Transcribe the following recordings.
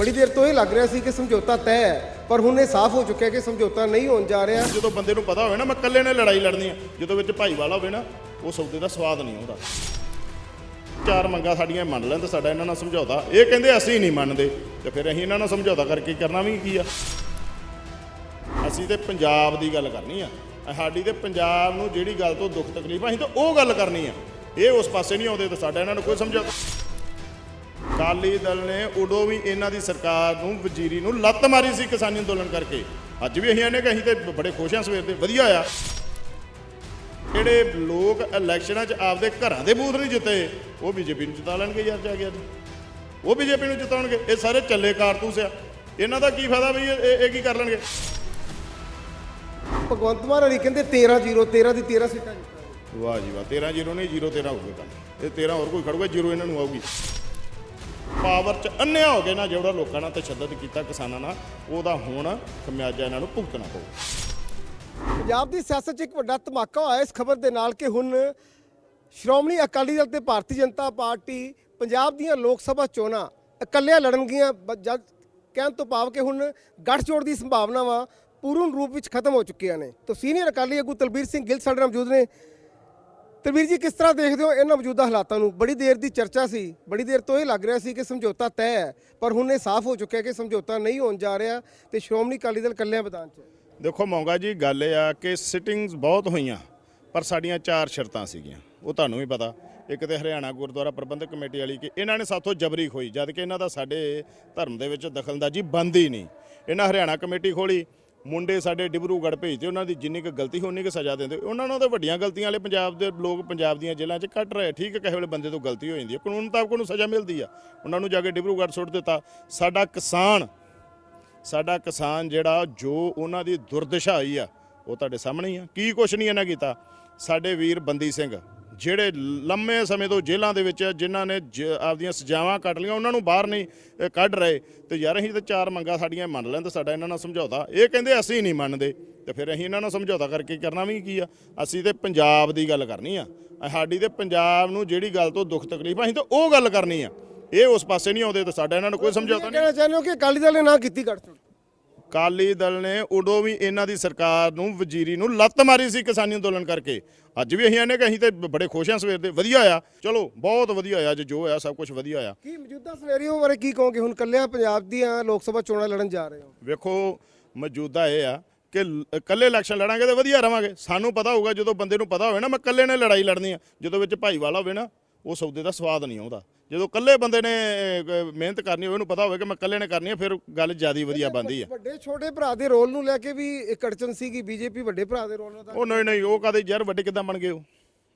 ਬੜੀ ਦੇਰ ਤੋਂ ਇਹ ਲੱਗ ਰਿਹਾ ਸੀ ਕਿ ਸਮਝੌਤਾ ਤੈਅ ਹੈ ਪਰ ਹੁਣ ਇਹ ਸਾਫ਼ ਹੋ ਚੁੱਕਿਆ ਕਿ ਸਮਝੌਤਾ ਨਹੀਂ ਹੋਣ ਜਾ ਰਿਹਾ। ਜਦੋਂ ਬੰਦੇ ਨੂੰ ਪਤਾ ਹੋਵੇ ਨਾ ਮੈਂ ਇਕੱਲੇ ਨੇ ਲੜਾਈ ਲੜਨੀ ਆ ਜਦੋਂ ਵਿੱਚ ਭਾਈਵਾਲਾ ਹੋਵੇ ਨਾ ਉਹ ਸੌਦੇ ਦਾ ਸਵਾਦ ਨਹੀਂ ਆਉਂਦਾ। ਚਾਰ ਮੰਗਾਂ ਸਾਡੀਆਂ ਮੰਨ ਲੈਣ ਤਾਂ ਸਾਡਾ ਇਹਨਾਂ ਨਾਲ ਸਮਝੌਤਾ। ਇਹ ਕਹਿੰਦੇ ਅਸੀਂ ਨਹੀਂ ਮੰਨਦੇ ਤੇ ਫਿਰ ਅਸੀਂ ਇਹਨਾਂ ਨਾਲ ਸਮਝੌਤਾ ਕਰਕੇ ਕਰਨਾ ਵੀ ਕੀ ਆ? ਅਸੀਂ ਤੇ ਪੰਜਾਬ ਦੀ ਗੱਲ ਕਰਨੀ ਆ। ਸਾਡੀ ਤੇ ਪੰਜਾਬ ਨੂੰ ਜਿਹੜੀ ਗੱਲ ਤੋਂ ਦੁੱਖ ਤਕਲੀਫ ਆ, ਅਸੀਂ ਤਾਂ ਉਹ ਗੱਲ ਕਰਨੀ ਆ। ਇਹ ਉਸ ਪਾਸੇ ਨਹੀਂ ਆਉਂਦੇ ਤਾਂ ਸਾਡਾ ਇਹਨਾਂ ਨੂੰ ਕੋਈ ਸਮਝੌਤਾ ਅਕਾਲੀ ਦਲ ਨੇ ਉਦੋਂ ਵੀ ਇਹਨਾਂ ਦੀ ਸਰਕਾਰ ਨੂੰ ਵਜ਼ੀਰੀ ਨੂੰ ਲੱਤ ਮਾਰੀ ਸੀ ਕਿਸਾਨੀ ਅੰਦੋਲਨ ਕਰਕੇ। ਅੱਜ ਵੀ ਅਸੀਂ ਇਹਨੇ ਕਿ ਅਸੀਂ ਤੇ ਬੜੇ ਖੁਸ਼ ਹਾਂ ਸਵੇਰ ਦੇ ਵਧੀਆ ਆ। ਜਿਹੜੇ ਲੋਕ ਇਲੈਕਸ਼ਨਾਂ 'ਚ ਆਪਦੇ ਘਰਾਂ ਦੇ ਬੂਥ ਨਹੀਂ ਜਿੱਤੇ ਉਹ ਬੀਜੇਪੀ ਨੂੰ ਜਿਤਾ ਲੈਣਗੇ ਯਾਰ ਜਾ ਅੱਜ। ਉਹ ਬੀਜੇਪੀ ਨੂੰ ਜਿਤਾਉਣਗੇ ਇਹ ਸਾਰੇ ਚੱਲੇ ਕਾਰਤੂਸ ਆ। ਇਹਨਾਂ ਦਾ ਕੀ ਫਾਇਦਾ ਵੀ ਇਹ ਕੀ ਕਰ ਲੈਣਗੇ? ਭਗਵੰਤ ਮਾਨ ਹਰੀ ਕਹਿੰਦੇ 13 0 13 ਦੀ 13 ਸੀਟਾਂ ਜਿੱਤਾਂਗੇ। ਵਾਹ ਜੀ ਵਾਹ 13 0 ਨਹੀਂ 0 13 ਹੋਊਗਾ ਕੰਮ। ਇਹ 13 ਹੋਰ ਕੋਈ ਖੜੂਗਾ 0 ਇਹਨਾਂ ਨੂੰ ਆਊਗੀ। ਪਾਵਰ 'ਚ ਅੰਨਿਆ ਹੋ ਗਏ ਨਾ, ਜਿਹੜਾ ਲੋਕਾਂ ਨਾਲ ਤਸ਼ੱਦਦ ਕੀਤਾ ਕਿਸਾਨਾਂ ਨਾਲ, ਉਹਦਾ ਹੁਣ ਖਮਿਆਜਾ ਇਹਨਾਂ ਨੂੰ ਭੁਗਤਣਾ ਪਊ। ਪੰਜਾਬ ਦੀ ਸਿਆਸਤ 'ਚ ਇੱਕ ਵੱਡਾ ਧਮਾਕਾ ਹੋਇਆ, ਇਸ ਖਬਰ ਦੇ ਨਾਲ ਕਿ ਹੁਣ ਸ਼੍ਰੋਮਣੀ ਅਕਾਲੀ ਦਲ ਤੇ ਭਾਰਤੀ ਜਨਤਾ ਪਾਰਟੀ ਪੰਜਾਬ ਦੀਆਂ ਲੋਕ ਸਭਾ ਚੋਣਾਂ ਇਕੱਲਿਆਂ ਲੜਨਗੀਆਂ ਜਦ ਕਹਿਣ ਤੋਂ ਭਾਵ ਕਿ ਹੁਣ ਗੱਠਜੋੜ ਦੀ ਸੰਭਾਵਨਾਵਾਂ ਪੂਰਨ ਰੂਪ ਵਿੱਚ ਖਤਮ ਹੋ ਚੁੱਕੀਆਂ ਨੇ। ਤਾਂ ਸੀਨੀਅਰ ਅਕਾਲੀ ਆਗੂ ਤਲਬੀਰ ਸਿੰਘ ਗਿੱਲ ਸਾਡੇ ਨਾਲ ਮੌਜੂਦ ਨੇ। ਤਲਬੀਰ ਜੀ, ਕਿਸ ਤਰ੍ਹਾਂ ਦੇਖਦੇ ਹੋ ਇਹਨਾਂ ਮੌਜੂਦਾ ਹਾਲਾਤਾਂ ਨੂੰ? ਬੜੀ ਦੇਰ ਦੀ ਚਰਚਾ ਸੀ, ਬੜੀ ਦੇਰ ਤੋਂ ਇਹ ਲੱਗ ਰਿਹਾ ਸੀ ਕਿ ਸਮਝੌਤਾ ਤੈਅ ਹੈ, ਪਰ ਹੁਣ ਇਹ ਸਾਫ਼ ਹੋ ਚੁੱਕਿਆ ਕਿ ਸਮਝੌਤਾ ਨਹੀਂ ਹੋਣ ਜਾ ਰਿਹਾ ਤੇ ਸ਼੍ਰੋਮਣੀ ਅਕਾਲੀ ਦਲ ਇਕੱਲਿਆਂ ਮੈਦਾਨ 'ਚ ਹੈ। ਦੇਖੋ, ਮੌਂਗਾ ਜੀ, ਗੱਲ ਇਹ ਆ ਕਿ ਸਿਟਿੰਗਸ ਬਹੁਤ ਹੋਈਆਂ, ਪਰ ਸਾਡੀਆਂ ਚਾਰ ਸ਼ਰਤਾਂ ਸੀਗੀਆਂ, ਉਹ ਤੁਹਾਨੂੰ ਵੀ ਪਤਾ। ਇੱਕ ਤੇ ਹਰਿਆਣਾ ਗੁਰਦੁਆਰਾ ਪ੍ਰਬੰਧਕ ਕਮੇਟੀ ਵਾਲੀ ਕਿ ਇਹਨਾਂ ਨੇ ਸਾਥੋਂ ਜਬਰੀ ਖੋਈ, ਜਦ ਕਿ ਇਹਨਾਂ ਦਾ ਸਾਡੇ ਧਰਮ ਦੇ ਵਿੱਚ ਦਖਲਅੰਦਾਜ਼ੀ ਬੰਦ ਹੀ ਨਹੀਂ। ਇਹਨਾਂ ਹਰਿਆਣਾ ਕਮੇਟੀ ਖੋਲੀ ਮੁੰਡੇ ਸਾਡੇ ਡਿਬਰੂਗੜ੍ਹ ਭੇਜਦੇ, ਉਹਨਾਂ ਦੀ ਜਿੰਨੀ ਕੁ ਗਲਤੀ ਹੋਣੀ ਕਿ ਸਜ਼ਾ ਦਿੰਦੇ। ਉਹਨਾਂ ਨੂੰ ਤਾਂ ਵੱਡੀਆਂ ਗਲਤੀਆਂ ਵਾਲੇ ਪੰਜਾਬ ਦੇ ਲੋਕ, ਪੰਜਾਬ ਦੀਆਂ ਜੇਲ੍ਹਾਂ 'ਚ ਕੱਟ ਰਹੇ। ਠੀਕ ਹੈ, ਕਿਸੇ ਵੇਲੇ ਬੰਦੇ ਤੋਂ ਗਲਤੀ ਹੋ ਜਾਂਦੀ ਹੈ। ਕਾਨੂੰਨ ਮੁਤਾਬਕ ਉਹਨੂੰ ਸਜ਼ਾ ਮਿਲਦੀ ਆ। ਉਹਨਾਂ ਨੂੰ ਜਾ ਕੇ ਡਿਬਰੂਗੜ੍ਹ ਸੁੱਟ ਦਿੱਤਾ। ਸਾਡਾ ਕਿਸਾਨ ਸਾਡਾ ਕਿਸਾਨ ਜਿਹੜਾ, ਜੋ ਉਹਨਾਂ ਦੀ ਦੁਰਦਸ਼ਾ ਆਈ ਆ, ਉਹ ਤੁਹਾਡੇ ਸਾਹਮਣੇ ਹੀ ਆ। ਕੀ ਕੁਛ ਨਹੀਂ ਇਹਨਾਂ ਕੀਤਾ। ਸਾਡੇ ਵੀਰ ਬੰਦੀ ਸਿੰਘ ਜਿਹੜੇ ਲੰਮੇ ਸਮੇਂ ਤੋਂ ਜੇਲ੍ਹਾਂ ਦੇ ਵਿੱਚ ਆ, ਜਿਨ੍ਹਾਂ ਨੇ ਜ- ਆਪਦੀਆਂ ਸਜ਼ਾਵਾਂ ਕੱਟ ਲਈਆਂ ਉਹਨਾਂ ਨੂੰ ਬਾਹਰ ਨਹੀਂ ਕੱਢ ਰਹੇ। ਤੇ ਯਾਰ ਅਸੀਂ ਤਾਂ ਚਾਰ ਮੰਗਾਂ ਸਾਡੀਆਂ ਮੰਨ ਲੈਣ ਤਾਂ ਸਾਡਾ ਇਹਨਾਂ ਨਾਲ ਸਮਝੌਤਾ। ਇਹ ਕਹਿੰਦੇ ਅਸੀਂ ਨਹੀਂ ਮੰਨਦੇ। ਤੇ ਫਿਰ ਅਸੀਂ ਇਹਨਾਂ ਨਾਲ ਸਮਝੌਤਾ ਕਰਕੇ ਕਰਨਾ ਵੀ ਕੀ ਆ? ਅਸੀਂ ਤੇ ਪੰਜਾਬ ਦੀ ਗੱਲ ਕਰਨੀ ਆ। ਸਾਡੀ ਤੇ ਪੰਜਾਬ ਨੂੰ ਜਿਹੜੀ ਗੱਲ ਤੋਂ ਦੁੱਖ ਤਕਲੀਫ ਅਸੀਂ ਤਾਂ ਉਹ ਗੱਲ ਕਰਨੀ ਆ। ਇਹ ਉਸ ਪਾਸੇ ਨਹੀਂ ਆਉਂਦੇ ਤਾਂ ਸਾਡਾ ਇਹਨਾਂ ਨੂੰ ਕੋਈ ਸਮਝੌਤਾ ਨਹੀਂ। ਕਹਿਣਾ ਚਾਹੁੰਦੇ ਹੋ ਕਿ ਅਕਾਲੀ ਦਲ ਨੇ ਨਾ ਕੀਤੀ ਗੱਠਜੋੜ ਅਕਾਲੀ ਦਲ ਨੇ ਉਦੋਂ ਵੀ ਇਹਨਾਂ ਦੀ ਸਰਕਾਰ ਨੂੰ ਵਜ਼ੀਰੀ ਨੂੰ ਲੱਤ ਮਾਰੀ ਸੀ ਕਿਸਾਨੀ ਅੰਦੋਲਨ ਕਰਕੇ। ਅੱਜ ਵੀ ਅਸੀਂ ਇਹਨੇ ਕਿ ਅਸੀਂ ਤੇ ਬੜੇ ਖੁਸ਼ ਹਾਂ ਸਵੇਰ ਦੇ। ਵਧੀਆ ਆ। ਚਲੋ ਬਹੁਤ ਵਧੀਆ ਆ ਅੱਜ ਜੋ ਹੋਇਆ ਸਭ ਕੁਝ ਵਧੀਆ ਆ। ਕੀ ਮੌਜੂਦਾ ਸਿਨੈਰੀਓ ਬਾਰੇ ਕੀ ਕਹੋਗੇ? ਹੁਣ ਕੱਲਿਆਂ ਪੰਜਾਬ ਦੀਆਂ ਲੋਕ ਸਭਾ ਚੋਣਾਂ ਲੜਨ ਜਾ ਰਹੇ ਹੋ। ਵੇਖੋ ਮੌਜੂਦਾ ਇਹ ਆ ਕਿ ਇਕੱਲੇ ਇਲੈਕਸ਼ਨ ਲੜਾਂਗੇ ਤਾਂ ਵਧੀਆ ਰਵਾਂਗੇ। ਸਾਨੂੰ ਪਤਾ ਹੋਊਗਾ ਜਦੋਂ ਬੰਦੇ ਨੂੰ ਪਤਾ ਹੋਵੇ ਨਾ ਮੈਂ ਇਕੱਲੇ ਨੇ ਲੜਾਈ ਲੜਨੀ ਆ। ਜਦੋਂ ਵਿੱਚ ਭਾਈਵਾਲਾ ਹੋਵੇ ਨਾ ਉਹ ਸੌਦੇ ਦਾ ਸਵਾਦ ਨਹੀਂ ਆਉਂਦਾ। ਜਦੋਂ ਇਕੱਲੇ ਬੰਦੇ ਨੇ ਅਹ, ਮਿਹਨਤ ਕਰਨੀ ਹੋਵੇ ਉਹਨੂੰ ਪਤਾ ਹੋਵੇ ਕਿ ਮੈਂ ਇਕੱਲੇ ਨੇ ਕਰਨੀ ਆ ਫਿਰ ਗੱਲ ਜ਼ਿਆਦਾ ਵਧੀਆ ਬਣਦੀ ਆ ਵੱਡੇ ਛੋਟੇ ਭਰਾ ਦੇ ਰੋਲ ਨੂੰ ਲੈ ਕੇ ਵੀ ਇੱਕ ਅੜਚਨ ਸੀ ਕਿ ਬੀਜੇਪੀ ਵੱਡੇ ਭਰਾ ਦੇ ਰੋਲ ਦਾ ਉਹ ਨਹੀਂ ਨਹੀਂ ਉਹ ਕਦੇ ਯਾਰ ਵੱਡੇ ਕਿੱਦਾਂ ਬਣ ਗਏ ਉਹ?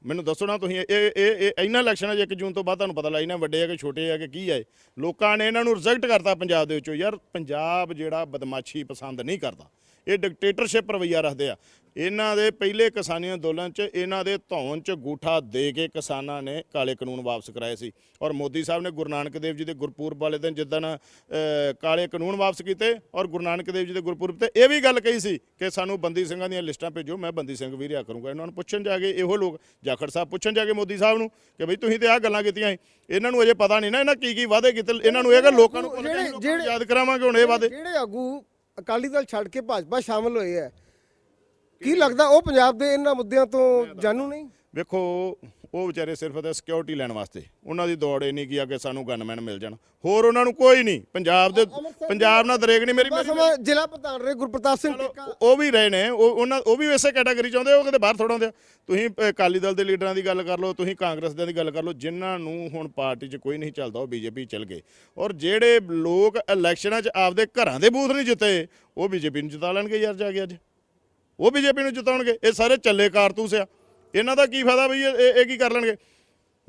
ਮੈਨੂੰ ਦੱਸੋ ਨਾ ਤੁਸੀਂ ਇਹ ਇਹ ਇਹ ਇਹਨਾਂ ਇਲੈਕਸ਼ਨਾਂ 'ਚ 1 ਜੂਨ ਤੋਂ ਬਾਅਦ ਤੁਹਾਨੂੰ ਪਤਾ ਲੱਗ ਜਾਣਾ ਵੱਡੇ ਆ ਕਿ ਛੋਟੇ ਆ ਕਿ ਕੀ ਆ ਇਹ। ਲੋਕਾਂ ਨੇ ਇਹਨਾਂ ਨੂੰ ਰਿਜੈਕਟ ਕਰਤਾ ਪੰਜਾਬ ਦੇ ਵਿੱਚੋਂ। ਯਾਰ ਪੰਜਾਬ ਜਿਹੜਾ ਬਦਮਾਸ਼ੀ ਪਸੰਦ ਨਹੀਂ ਕਰਦਾ। ਇਹ ਡਿਕਟੇਟਰਸ਼ਿਪ ਰਵਈਆ ਰੱਖਦੇ ਆ। ਇਹਨਾਂ ਦੇ ਪਹਿਲੇ ਕਿਸਾਨੀ ਅੰਦੋਲਨ 'ਚ ਇਹਨਾਂ ਦੇ ਧੌਣ 'ਚ ਗੂਠਾ ਦੇ ਕੇ ਕਿਸਾਨਾਂ ਨੇ ਕਾਲੇ ਕਾਨੂੰਨ ਵਾਪਸ ਕਰਾਏ ਸੀ। ਔਰ ਮੋਦੀ ਸਾਹਿਬ ਨੇ ਗੁਰੂ ਨਾਨਕ ਦੇਵ ਜੀ ਦੇ ਗੁਰਪੁਰਬ ਵਾਲੇ ਦਿਨ ਜਿੱਦਣ ਕਾਲੇ ਕਾਨੂੰਨ ਵਾਪਸ ਕੀਤੇ ਔਰ ਗੁਰੂ ਨਾਨਕ ਦੇਵ ਜੀ ਦੇ ਗੁਰਪੁਰਬ ਤੇ ਇਹ ਵੀ ਗੱਲ ਕਹੀ ਸੀ ਕਿ ਸਾਨੂੰ ਬੰਦੀ ਸਿੰਘਾਂ ਦੀਆਂ ਲਿਸਟਾਂ ਭੇਜੋ ਮੈਂ ਬੰਦੀ ਸਿੰਘ ਵੀ ਰਿਹਾ ਕਰੂੰਗਾ। ਇਹਨਾਂ ਨੂੰ ਪੁੱਛਣ ਜਾ ਕੇ ਇਹੋ ਲੋਕ ਜਾਖੜ ਸਾਹਿਬ ਪੁੱਛਣ ਜਾ ਕੇ ਮੋਦੀ ਸਾਹਿਬ ਨੂੰ ਕਿ ਬਈ ਤੁਸੀਂ ਤੇ ਆਹ ਗੱਲਾਂ ਕੀਤੀਆਂ। ਇਹਨਾਂ ਨੂੰ ਅਜੇ ਪਤਾ ਨਹੀਂ ਨਾ ਇਹਨਾਂ ਕੀ ਕੀ ਵਾਅਦੇ ਕੀਤੇ। ਇਹਨਾਂ ਨੂੰ ਇਹ ਕਿ ਲੋਕਾਂ ਨੂੰ ਯਾਦ ਕਰਾਵਾਂਗੇ ਹੁਣ ਇਹ ਵਾਅਦੇ। ਜਿਹੜੇ ਆਗੂ ਅਕਾਲੀ ਦਲ ਛੱਡ ਕੇ ਭਾਜਪਾ ਸ਼ਾਮਲ ਹੋਏ ਆ ਕੀ ਲੱਗਦਾ ਉਹ ਪੰਜਾਬ ਦੇ ਇਹਨਾਂ ਮੁੱਦਿਆਂ ਤੋਂ ਜਾਣੂ ਨਹੀਂ? ਵੇਖੋ ਉਹ ਵਿਚਾਰੇ ਸਿਰਫ ਤੇ ਸਿਕਿਉਰਿਟੀ ਲੈਣ ਵਾਸਤੇ। ਉਹਨਾਂ ਦੀ ਦੌੜ ਇਹ ਨਹੀਂ ਕੀ ਆ ਕਿ ਸਾਨੂੰ ਗਨਮੈਨ ਮਿਲ ਜਾਣ। ਹੋਰ ਉਹਨਾਂ ਨੂੰ ਕੋਈ ਨਹੀਂ। ਪੰਜਾਬ ਦੇ ਪੰਜਾਬ ਨਾਲ ਦਰੇਗ ਨਹੀਂ ਮੇਰੀ ਬਸ ਮੈਂ ਜ਼ਿਲ੍ਹਾ ਪ੍ਰਧਾਨ ਰਹੇ ਗੁਰਪ੍ਰਤਾਪ ਸਿੰਘ ਉਹ- ਵੀ ਰਹੇ ਨੇ। ਉਹ ਉਹਨਾਂ ਉਹ ਵੀ ਇਸੇ ਕੈਟਾਗਰੀ ਚ ਆਉਂਦੇ ਉਹ ਕਿਤੇ ਬਾਹਰ ਥੋੜਾ ਆਉਂਦੇ ਤੁਸੀਂ ਅਕਾਲੀ ਦਲ ਦੇ ਲੀਡਰਾਂ ਦੀ ਗੱਲ ਕਰ ਲਓ ਤੁਸੀਂ ਕਾਂਗਰਸ ਦੇ ਦੀ ਗੱਲ ਕਰ ਲਓ ਜਿਨ੍ਹਾਂ ਨੂੰ ਹੁਣ ਪਾਰਟੀ 'ਚ ਕੋਈ ਨਹੀਂ ਚੱਲਦਾ ਉਹ ਬੀਜੇਪੀ ਚੱਲ ਗਏ। ਔਰ ਜਿਹੜੇ ਲੋਕ ਇਲੈਕਸ਼ਨਾਂ 'ਚ ਆਪਦੇ ਘਰਾਂ ਦੇ ਬੂਥ ਨਹੀਂ ਜਿੱਤੇ ਉਹ ਬੀਜੇਪੀ ਨੂੰ ਜਿਤਾ ਲੈਣਗੇ ਯਾਰ ਜਾ ਕੇ ਅੱਜ। ਉਹ ਬੀਜੇਪੀ ਨੂੰ ਜਿਤਾਉਣਗੇ। ਇਹ ਸਾਰੇ ਚੱਲੇ ਕਾਰਤੂਸ ਆ। ਇਹਨਾਂ ਦਾ ਕੀ ਫਾਇਦਾ ਬਈ ਇਹ ਇਹ- ਕੀ ਕਰ ਲੈਣਗੇ?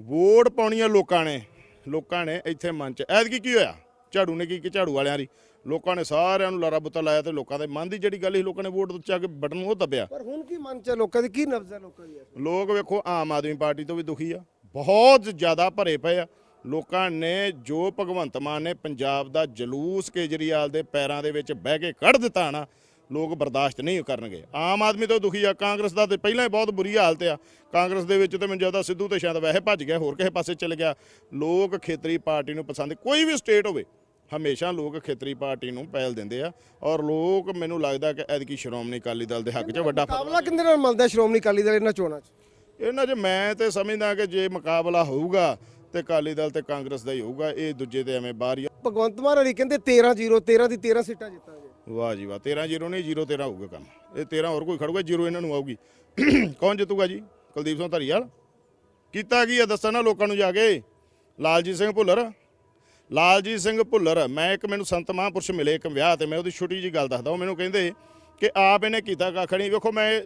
ਵੋਟ ਪਾਉਣੀਆਂ ਲੋਕਾਂ ਨੇ। ਲੋਕਾਂ ਨੇ ਇੱਥੇ ਮਨ ਚ ਐਤਕੀ ਕੀ ਹੋਇਆ? ਝਾੜੂ ਨੇ ਕੀ ਕਿ ਝਾੜੂ ਵਾਲਿਆਂ ਦੀ? ਲੋਕਾਂ ਨੇ ਸਾਰਿਆਂ ਨੂੰ ਲਾਰਾ ਬੁੱਤਾ ਲਾਇਆ ਤੇ ਲੋਕਾਂ ਦੇ ਮਨ ਦੀ ਜਿਹੜੀ ਗੱਲ ਸੀ ਲੋਕਾਂ ਨੇ ਵੋਟ ਚਾ ਕੇ ਬਟਨ ਉਹ ਦੱਬਿਆ। ਪਰ ਹੁਣ ਕੀ ਮਨ ਚ ਹੈ ਲੋਕਾਂ ਦੀ? ਕੀ ਨਬਜ਼ ਲੋਕਾਂ ਦੀ? ਲੋਕ ਵੇਖੋ ਆਮ ਆਦਮੀ ਪਾਰਟੀ ਤੋਂ ਵੀ ਦੁਖੀ ਆ। ਬਹੁਤ ਜ਼ਿਆਦਾ ਭਰੇ ਪਏ ਆ। ਲੋਕਾਂ ਨੇ ਜੋ ਭਗਵੰਤ ਮਾਨ ਨੇ ਪੰਜਾਬ ਦਾ ਜਲੂਸ ਕੇਜਰੀਵਾਲ ਦੇ ਪੈਰਾਂ ਦੇ ਵਿੱਚ ਬਹਿ ਕੇ ਕੱਢ ਦਿੱਤਾ ਨਾ ਲੋਕ ਬਰਦਾਸ਼ਤ ਨਹੀਂ ਕਰਨਗੇ। ਆਮ ਆਦਮੀ ਤੋਂ ਦੁਖੀ ਆ ਕਾਂਗਰਸ ਦਾ ਤੇ ਪਹਿਲਾਂ ਹੀ ਬਹੁਤ ਬੁਰੀ ਹਾਲਤ ਆ। ਕਾਂਗਰਸ ਦੇ ਵਿੱਚ ਤੇ ਮੈਨੂੰ ਜ਼ਿਆਦਾ ਸਿੱਧੂ ਤੇ ਸ਼ਾਇਦ ਵੈਸੇ ਭੱਜ ਗਿਆ ਹੋਰ ਕਿਸੇ ਪਾਸੇ ਚਲ ਗਿਆ। ਲੋਕ ਖੇਤਰੀ ਪਾਰਟੀ ਨੂੰ ਪਸੰਦ ਕੋਈ ਵੀ ਸਟੇਟ ਹੋਵੇ ਹਮੇਸ਼ਾ ਲੋਕ ਖੇਤਰੀ ਪਾਰਟੀ ਨੂੰ ਪਹਿਲ ਦਿੰਦੇ ਆ। ਔਰ ਲੋਕ ਮੈਨੂੰ ਲੱਗਦਾ ਕਿ ਐਤਕੀ ਸ਼੍ਰੋਮਣੀ ਅਕਾਲੀ ਦਲ ਦੇ ਹੱਕ 'ਚ ਵੱਡਾ ਮੁਕਾਬਲਾ ਕਿੰਦੇ ਨਾਲ ਮਿਲਦਾ ਸ਼੍ਰੋਮਣੀ ਅਕਾਲੀ ਦਲ ਇਹਨਾਂ ਚੋਣਾਂ 'ਚ? ਇਹਨਾਂ 'ਚ ਮੈਂ ਤੇ ਸਮਝਦਾ ਕਿ ਜੇ ਮੁਕਾਬਲਾ ਹੋਊਗਾ ਤੇ ਅਕਾਲੀ ਦਲ ਤੇ ਕਾਂਗਰਸ ਦਾ ਹੀ ਹੋਊਗਾ ਇਹ ਦੂਜੇ ਤੇ ਐਵੇਂ ਬਾਹਰ ਹੀ। ਭਗਵੰਤ ਮਾਨ ਹਰੀ ਕਹਿੰਦੇ 13 0 13 ਦੀ 13 ਸੀਟਾਂ ਜਿੱਤਾਂਗੇ। ਵਾਹ ਜੀ ਵਾਹ 13 ਜ਼ੀਰੋ ਨਹੀਂ 0 13 ਹੋਊਗਾ ਕੰਮ। ਇਹ 13 ਹੋਰ ਕੋਈ ਖੜੂਗਾ, ਜ਼ੀਰੋ ਇਹਨਾਂ ਨੂੰ ਆਊਗੀ। ਕੌਣ ਜਿੱਤੂਗਾ ਜੀ? ਕੁਲਦੀਪ ਸਿੰਘ ਧਰੀਵਾਲ। ਕੀਤਾ ਕੀ ਆ ਦੱਸਣਾ ਲੋਕਾਂ ਨੂੰ ਜਾ ਕੇ। ਲਾਲਜੀਤ ਸਿੰਘ ਭੁੱਲਰ। ਲਾਲਜੀਤ ਸਿੰਘ ਭੁੱਲਰ, ਮੈਂ ਇੱਕ ਮੈਨੂੰ ਸੰਤ ਮਹਾਂਪੁਰਸ਼ ਮਿਲੇ, ਇੱਕ ਵਿਆਹ ਤੇ ਮੈਂ ਉਹਦੀ ਛੋਟੀ ਜੀ ਗੱਲ ਦੱਸਦਾ। ਉਹ ਮੈਨੂੰ ਕਹਿੰਦੇ ਕਿ ਆਪ ਇਹਨੇ ਕੀਤਾ ਕੱਖ ਨਹੀਂ। ਵੇਖੋ, ਮੈਂ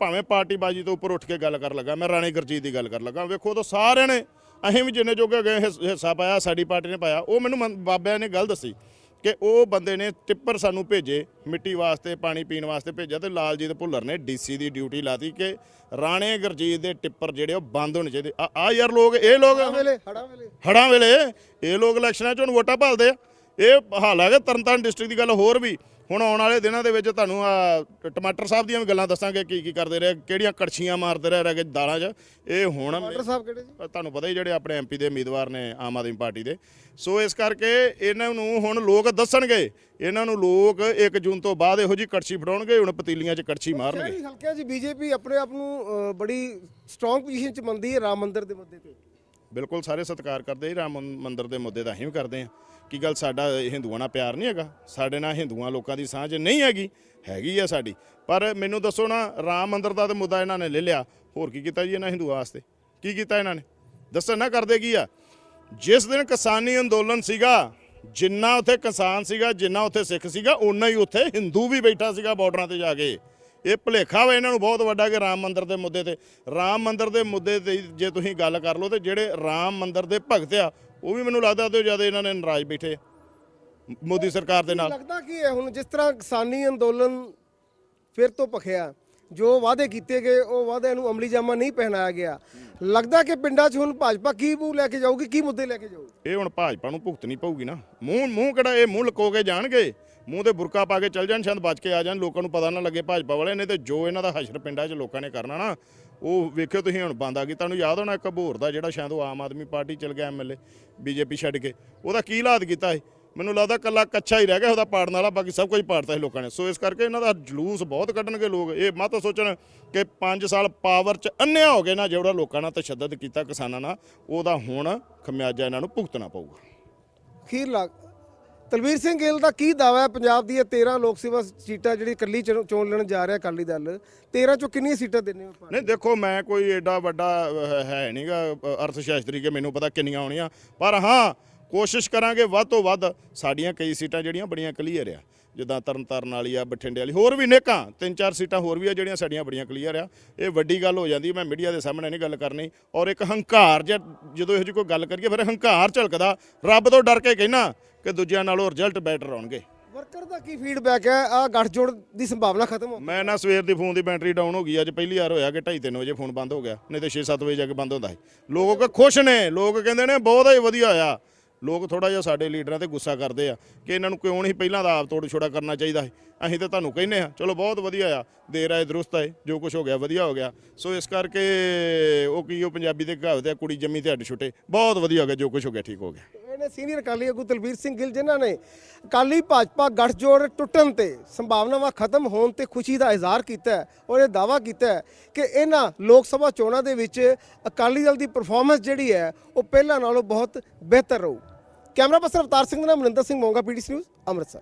ਭਾਵੇਂ ਪਾਰਟੀ ਬਾਜੀ ਤੋਂ ਉੱਪਰ ਉੱਠ ਕੇ ਗੱਲ ਕਰਨ ਲੱਗਾ, ਮੈਂ ਰਾਣੀ ਗੁਰਜੀਤ ਦੀ ਗੱਲ ਕਰ ਲੱਗਾ। ਵੇਖੋ, ਉਹ ਤਾਂ ਸਾਰਿਆਂ ਨੇ, ਅਸੀਂ ਵੀ ਜਿੰਨੇ ਜੋਗੇ ਗਏ, ਹਿੱਸ- ਹਿੱਸਾ ਪਾਇਆ, ਸਾਡੀ ਪਾਰਟੀ ਨੇ ਪਾਇਆ। ਉਹ ਮੈਨੂੰ ਮਨ- ਬਾਬਿਆਂ ਨੇ ਗੱਲ ਦੱਸੀ। ਕਿ ਉਹ ਬੰਦੇ ਨੇ ਟਿੱਪਰ ਸਾਨੂੰ ਭੇਜੇ ਮਿੱਟੀ ਵਾਸਤੇ ਪਾਣੀ ਪੀਣ ਵਾਸਤੇ ਭੇਜਿਆ ਤੇ ਲਾਲਜੀਤ ਭੁੱਲਰ ਨੇ ਡੀਸੀ ਦੀ ਡਿਊਟੀ ਲਾਤੀ ਕਿ ਰਾਣੇ ਗੁਰਜੀਤ ਦੇ ਟਿੱਪਰ ਜਿਹੜੇ ਉਹ ਬੰਦ ਹੋਣੇ ਚਾਹੀਦੇ। ਆ ਆ ਯਾਰ ਲੋਕ ਇਹ ਲੋਕ ਹੜਾ ਵੇਲੇ ਇਹ ਲੋਕ ਇਲੈਕਸ਼ਨਾਂ 'ਚ ਹੁਣ ਵੋਟਾਂ ਭਾਲਦੇ ਆ। ਇਹ ਹਾਲਾਂਕਿ ਤਰਨਤਾਰਨ ਡਿਸਟ੍ਰਿਕਟ ਦੀ ਗੱਲ ਹੋਰ ਵੀ। ਹੁਣ ਆਉਣ ਵਾਲੇ ਦਿਨਾਂ ਦੇ ਵਿੱਚ ਤੁਹਾਨੂੰ ਆ ਟਮਾਟਰ ਸਾਹਿਬ ਦੀਆਂ ਵੀ ਗੱਲਾਂ ਦੱਸਾਂਗੇ ਕੀ ਕੀ ਕਰਦੇ ਰਹੇ ਕਿਹੜੀਆਂ ਕੜਛੀਆਂ ਮਾਰਦੇ ਰਹੇ ਰਹਿ ਦਾਲਾਂ 'ਚ। ਇਹ ਹੁਣ ਡਾਕਟਰ ਸਾਹਿਬ ਕਿਹੜੇ ਜੀ ਤੁਹਾਨੂੰ ਪਤਾ ਹੀ ਜਿਹੜੇ ਆਪਣੇ ਐਮਪੀ ਦੇ ਉਮੀਦਵਾਰ ਨੇ ਆਮ ਆਦਮੀ ਪਾਰਟੀ ਦੇ। ਸੋ ਇਸ ਕਰਕੇ ਇਹਨਾਂ ਨੂੰ ਹੁਣ ਲੋਕ ਦੱਸਣਗੇ। ਇਹਨਾਂ ਨੂੰ ਲੋਕ 1 ਜੂਨ ਤੋਂ ਬਾਅਦ ਇਹੋ ਜੀ ਕੜਛੀ ਫੜਾਉਣਗੇ ਹੁਣ ਪਤੀਲੀਆਂ 'ਚ ਕੜਛੀ ਮਾਰਨਗੇ। ਸ਼ਹਿਰੀ ਹਲਕਿਆਂ 'ਚ ਬੀਜੇਪੀ ਆਪਣੇ ਆਪ ਨੂੰ ਬੜੀ ਸਟਰੋਂਗ ਪੋਜੀਸ਼ਨ 'ਚ ਮੰਨਦੀ ਹੈ ਰਾਮ ਮੰਦਿਰ ਦੇ ਮੁੱਦੇ ਤੇ। ਬਿਲਕੁਲ ਸਾਰੇ ਸਤਿਕਾਰ ਕਰਦੇ ਹੀ ਰਾਮ ਮੰਦਿਰ ਦੇ ਮੁੱਦੇ ਦਾ ਵੀ ਕਰਦੇ ਹਾਂ। ਕੀ ਗੱਲ ਸਾਡਾ ਹਿੰਦੂਆਂ ਨਾਲ ਪਿਆਰ ਨਹੀਂ ਹੈਗਾ? ਸਾਡੇ ਨਾਲ ਹਿੰਦੂਆਂ ਲੋਕਾਂ ਦੀ ਸਾਂਝ ਨਹੀਂ ਹੈਗੀ। ਹੈਗੀ ਆ ਸਾਡੀ। ਪਰ ਮੈਨੂੰ ਦੱਸੋ ਨਾ, ਰਾਮ ਮੰਦਿਰ ਦਾ ਤੇ ਮੁੱਦਾ ਇਹਨਾਂ ਨੇ ਲੈ ਲਿਆ। ਹੋਰ ਕੀ ਕੀਤਾ ਜੀ ਇਹਨਾਂ ਹਿੰਦੂਆਂ ਵਾਸਤੇ? ਕੀ ਕੀਤਾ ਇਹਨਾਂ ਨੇ? ਦੱਸਣ ਨਾ ਕਰਦੇ ਕੀ ਆ? ਜਿਸ ਦਿਨ ਕਿਸਾਨੀ ਅੰਦੋਲਨ ਸੀਗਾ, ਜਿੰਨਾ ਉੱਥੇ ਕਿਸਾਨ ਸੀਗਾ, ਜਿੰਨਾ ਉੱਥੇ ਸਿੱਖ ਸੀਗਾ ਉਨਾ ਹੀ ਉੱਥੇ ਹਿੰਦੂ ਵੀ ਬੈਠਾ ਸੀਗਾ ਬਾਰਡਰਾਂ ਤੇ ਜਾ ਕੇ। ਇਹ ਭੁਲੇਖਾ ਵਾ ਇਹਨਾਂ ਨੂੰ ਬਹੁਤ ਵੱਡਾ ਕਿ ਰਾਮ ਮੰਦਿਰ ਦੇ ਮੁੱਦੇ ਤੇ। ਰਾਮ ਮੰਦਿਰ ਦੇ ਮੁੱਦੇ ਤੇ ਜੇ ਤੁਸੀਂ ਗੱਲ ਕਰ ਲਓ ਤੇ ਜਿਹੜੇ ਰਾਮ ਮੰਦਿਰ ਦੇ ਭਗਤ ਆ ਉਹ ਵੀ ਮੈਨੂੰ ਲੱਗਦਾ ਤੇ ਜ਼ਿਆਦਾ ਇਹਨਾਂ ਨੇ ਨਾਰਾਜ਼ ਬੈਠੇ ਮੋਦੀ ਸਰਕਾਰ ਦੇ ਨਾਲ। ਲੱਗਦਾ ਕੀ ਹੈ? ਹੁਣ ਜਿਸ ਤਰ੍ਹਾਂ ਕਿਸਾਨੀ ਅੰਦੋਲਨ ਫਿਰ ਤੋਂ ਭਖਿਆ ਜੋ ਵਾਅਦੇ ਕੀਤੇ ਗਏ ਉਹ ਵਾਅਦਿਆਂ ਨੂੰ ਅਮਲੀ ਜਾਮਾ ਨਹੀਂ ਪਹਿਨਾਇਆ ਗਿਆ। ਲੱਗਦਾ ਕਿ ਪਿੰਡਾਂ 'ਚ ਹੁਣ ਭਾਜਪਾ ਕੀ ਮੂੰਹ ਲੈ ਕੇ ਜਾਊਗੀ ਕੀ ਮੁੱਦੇ ਲੈ ਕੇ ਜਾਊਗੀ? ਇਹ ਹੁਣ ਭਾਜਪਾ ਨੂੰ ਭੁਗਤਣੀ ਪਊਗੀ ਨਾ। ਮੂੰਹ ਮੂੰਹ ਕਿਹੜਾ ਇਹ ਮੂੰਹ ਲਕੋ ਕੇ ਜਾਣਗੇ। ਮੂੰਹ ਤੇ ਬੁਰਕਾ ਪਾ ਕੇ ਚੱਲ ਜਾਣ ਸ਼ਾਇਦ ਬਚ ਕੇ ਆ ਜਾਣ, ਲੋਕਾਂ ਨੂੰ ਪਤਾ ਨਾ ਲੱਗੇ ਭਾਜਪਾ ਵਾਲੇ ਨੇ ਤੇ ਜੋ ਇਹਨਾਂ ਦਾ ਹਸ਼ਰ ਪਿੰਡਾਂ 'ਚ ਲੋਕਾਂ ਨੇ ਕਰਨਾ ਨਾ, ਉਹ ਵੇਖਿਓ ਤੁਸੀਂ ਹੁਣ ਬੰਦ ਆ ਗਈ, ਤੁਹਾਨੂੰ ਯਾਦ ਹੋਣਾ ਇੱਕ ਦਾ ਜਿਹੜਾ ਸ਼ਾਇਦ ਉਹ ਆਮ ਆਦਮੀ ਪਾਰਟੀ ਚਲ ਗਿਆ ਐਮਐਲਏ ਬੀਜੇਪੀ ਛੱਡ ਕੇ, ਉਹਦਾ ਕੀ ਹਾਲਾਤ ਕੀਤਾ ਸੀ? ਮੈਨੂੰ ਲੱਗਦਾ ਕੱਲਾ ਕੱਚਾ ਹੀ ਰਹਿ ਗਿਆ ਉਹਦਾ ਪਾੜਨ ਵਾਲਾ, ਬਾਕੀ ਸਭ ਕੁਝ ਪਾੜਤਾ ਸੀ ਲੋਕਾਂ ਨੇ। ਸੋ ਇਸ ਕਰਕੇ ਇਹਨਾਂ ਦਾ ਜਲੂਸ ਬਹੁਤ ਕੱਢਣਗੇ ਲੋਕ। ਇਹ ਮਤ ਸੋਚਣ ਕਿ 5 ਸਾਲ ਪਾਵਰ 'ਚ ਅੰਨਿਆ ਹੋ ਗਏ ਨਾ, ਜਿਹੜਾ ਲੋਕਾਂ ਨਾਲ ਤਸ਼ੱਦਦ ਕੀਤਾ ਕਿਸਾਨਾਂ ਨਾਲ, ਉਹਦਾ ਹੁਣ ਖਮਿਆਜਾ ਇਹਨਾਂ ਨੂੰ ਭੁਗਤਣਾ ਪਊਗਾ। ਅਖੀਰ ਤਲਵੀਰ ਸਿੰਘ ਗਿੱਲ ਦਾ ਕੀ ਦਾਵਾ ਹੈ? ਪੰਜਾਬ ਦੀਆਂ 13 ਲੋਕ ਸਭਾ ਸੀਟਾਂ ਜਿਹੜੀ ਇਕੱਲੀ ਚੋਣ ਚੋਣ ਲੜਨ ਜਾ ਰਿਹਾ ਅਕਾਲੀ ਦਲ। 13 ਚੋਂ ਕਿੰਨੀਆਂ ਸੀਟਾਂ ਦੇਣੇ ਹੋ ਨਹੀਂ ਦੇਖੋ ਮੈਂ ਕੋਈ ਏਡਾ ਵੱਡਾ ਅਹ, ਹੈ ਨਹੀਂਗਾ ਅਰਥ ਸ਼ਾਸਤਰੀ ਕਿ ਮੈਨੂੰ ਪਤਾ ਕਿੰਨੀਆਂ ਆਉਣੀਆਂ। ਪਰ ਹਾਂ ਕੋਸ਼ਿਸ਼ ਕਰਾਂਗੇ ਵੱਧ ਤੋਂ ਵੱਧ ਸਾਡੀਆਂ ਕਈ ਸੀਟਾਂ ਜਿਹੜੀਆਂ ਬੜੀਆਂ ਕਲੀਅਰ ਆ। ਜਿੱਦਾਂ ਤਰਨਤਾਰਨ ਵਾਲੀ ਆ ਬਠਿੰਡੇ ਵਾਲੀ ਹੋਰ ਵੀ ਨੇਕਾਂ ਤਿੰਨ ਚਾਰ ਸੀਟਾਂ ਹੋਰ ਵੀ ਆ ਜਿਹੜੀਆਂ ਸਾਡੀਆਂ ਬੜੀਆਂ ਕਲੀਅਰ ਆ। ਇਹ ਵੱਡੀ ਗੱਲ ਹੋ ਜਾਂਦੀ ਮੈਂ ਮੀਡੀਆ ਦੇ ਸਾਹਮਣੇ ਨਹੀਂ ਗੱਲ ਕਰਨੀ। ਔਰ ਇੱਕ ਹੰਕਾਰ ਜੇ ਜਦੋਂ ਇਹੋ ਜਿਹੀ ਕੋਈ ਗੱਲ ਕਰੀਏ ਫਿਰ ਹੰਕਾਰ ਝਲਕਦਾ। ਰੱਬ ਤੋਂ ਡਰ ਕੇ ਕਹਿਣਾ ਕਿ ਦੂਜਿਆਂ ਨਾਲੋਂ ਰਿਜ਼ਲਟ ਬੈਟਰ ਆਉਣਗੇ। ਵਰਕਰ ਦਾ ਕੀ ਫੀਡਬੈਕ ਹੈ? ਆ ਗੱਠਜੋੜ ਦੀ ਸੰਭਾਵਨਾ ਖਤਮ ਹੋ ਮੈਂ ਨਾ ਸਵੇਰ ਦੀ ਫੋਨ ਦੀ ਬੈਟਰੀ ਡਾਊਨ ਹੋ ਗਈ ਅੱਜ ਪਹਿਲੀ ਵਾਰ ਹੋਇਆ ਕਿ 2:30 ਵਜੇ ਫੋਨ ਬੰਦ ਹੋ ਗਿਆ ਨਹੀਂ ਤੇ 6-7 ਵਜੇ ਜਾ ਕੇ ਬੰਦ ਹੁੰਦਾ ਸੀ। ਲੋਕ ਖੁਸ਼ ਨੇ ਲੋਕ ਕਹਿੰਦੇ ਨੇ ਬਹੁਤ ਹੀ ਵਧੀਆ ਹੋਇਆ। ਲੋਕ ਥੋੜਾ ਜਿਹਾ ਸਾਡੇ ਲੀਡਰਾਂ ਤੇ ਗੁੱਸਾ ਕਰਦੇ ਆ ਕਿ ਇਹਨਾਂ ਨੂੰ ਕਿਉਂ ਨਹੀਂ ਪਹਿਲਾਂ ਦਾ ਆਪ ਤੋੜ ਛੋੜਾ ਕਰਨਾ ਚਾਹੀਦਾ ਹੈ ਅਸੀਂ ਤਾਂ ਤੁਹਾਨੂੰ ਕਹਿੰਨੇ ਆ ਚਲੋ ਬਹੁਤ ਵਧੀਆ ਆ, ਦੇਰ ਆਏ ਦਰੁਸਤ ਆਏ, ਜੋ ਕੁਝ ਹੋ ਗਿਆ ਵਧੀਆ ਹੋ ਗਿਆ। ਸੋ ਇਸ ਕਰਕੇ ਉਹ ਕੀ ਉਹ ਪੰਜਾਬੀ ਦੇ ਕਹਾਵਤ ਆ, ਕੁੜੀ ਜੰਮੀ ਤੇ ਹੱਡ ਛੁੱਟੇ, ਬਹੁਤ ਵਧੀਆ ਹੋ ਗਿਆ, ਜੋ ਕੁਝ ਹੋ ਗਿਆ, ਠੀਕ ਹੋ ਗਿਆ। ਇਹਨੇ ਸੀਨੀਅਰ ਅਕਾਲੀ ਆਗੂ ਤਲਵੀਰ ਸਿੰਘ ਗਿੱਲ ਜਿਨ੍ਹਾਂ ਨੇ ਅਕਾਲੀ ਭਾਜਪਾ ਗੱਠਜੋੜ ਟੁੱਟਣ ਤੇ ਸੰਭਾਵਨਾਵਾਂ ਖਤਮ ਹੋਣ ਤੇ ਖੁਸ਼ੀ ਦਾ ਇਜ਼ਹਾਰ ਕੀਤਾ ਹੈ ਔਰ ਇਹ ਦਾਵਾ ਕੀਤਾ ਹੈ ਕਿ ਇਹਨਾਂ ਲੋਕ ਸਭਾ ਚੋਣਾਂ ਦੇ ਵਿੱਚ ਅਕਾਲੀ ਦਲ ਦੀ ਪਰਫਾਰਮੈਂਸ ਜਿਹੜੀ ਹੈ, ਉਹ ਪਹਿਲਾਂ ਨਾਲੋਂ ਬਹੁਤ ਬਿਹਤਰ ਰਹੂ। ਕੈਮਰਾ ਪਰਸਨ ਅਵਤਾਰ ਸਿੰਘ ਦੇ ਨਾਲ ਮਨਿੰਦਰ ਸਿੰਘ ਮੋਂਗਾ ਪੀਡੀਸੀ ਨਿਊਜ਼ ਅੰਮ੍ਰਿਤਸਰ।